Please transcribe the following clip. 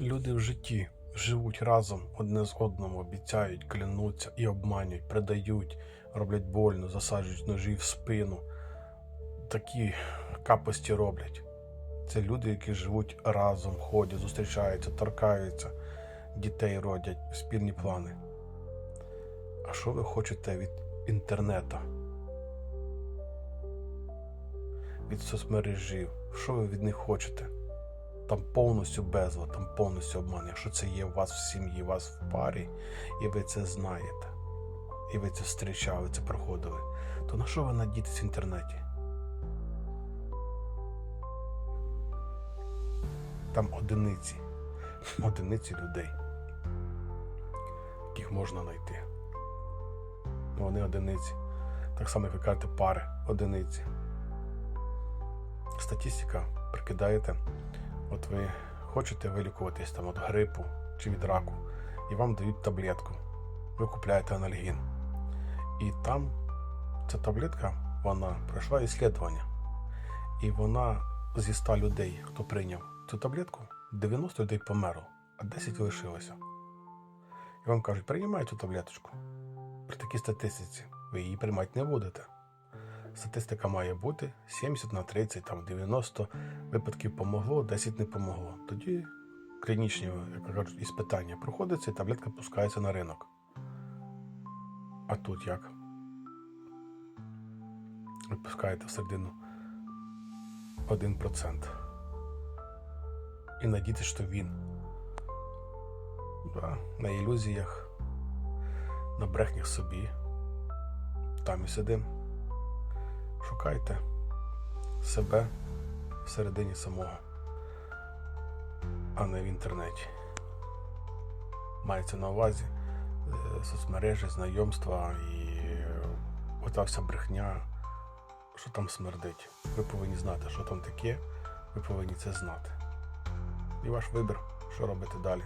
Люди в житті живуть разом, одне з одним, обіцяють, клянуться і обманюють, предають, роблять больно, засаджують ножі в спину. Такі капості роблять. Це люди, які живуть разом, ходять, зустрічаються, торкаються, дітей родять, спільні плани. А що ви хочете від інтернету? Від соцмережів? Що ви від них хочете? Там повністю безлад, там повністю обман. Якщо це є у вас в сім'ї, у вас в парі, і ви це знаєте, і ви це зустрічали, це проходили, то на що ви надійтесь в інтернеті? Там одиниці, одиниці людей, яких можна знайти. Ну, Вони одиниці. Так само, як ви кажете, пари одиниці. Статистика прикидаєте. От ви хочете вилікуватись там від грипу чи від раку, і вам дають таблетку. Ви купляєте анальгін. І там ця таблетка, вона пройшла іслідування. І вона зі 100 людей, хто прийняв цю таблетку, 90 людей померло, а 10 лишилося. І вам кажуть, приймай цю таблеточку. При такій статистиці ви її приймати не будете. Статистика має бути 70 на 30, там 90 випадків помогло, 10 не помогло. Тоді клінічні, як кажуть, іспитання проходиться і таблетка пускається на ринок. А тут як? Ви пускаєте всередину 1%. І надійтесь, що він. Да, на ілюзіях, на брехнях собі. Там і сидим. Шукайте себе всередині самого, а не в інтернеті. Мається на увазі е, соцмережі, знайомства і е, ота вся брехня, що там смердить. Ви повинні знати, що там таке, ви повинні це знати. І ваш вибір, що робити далі.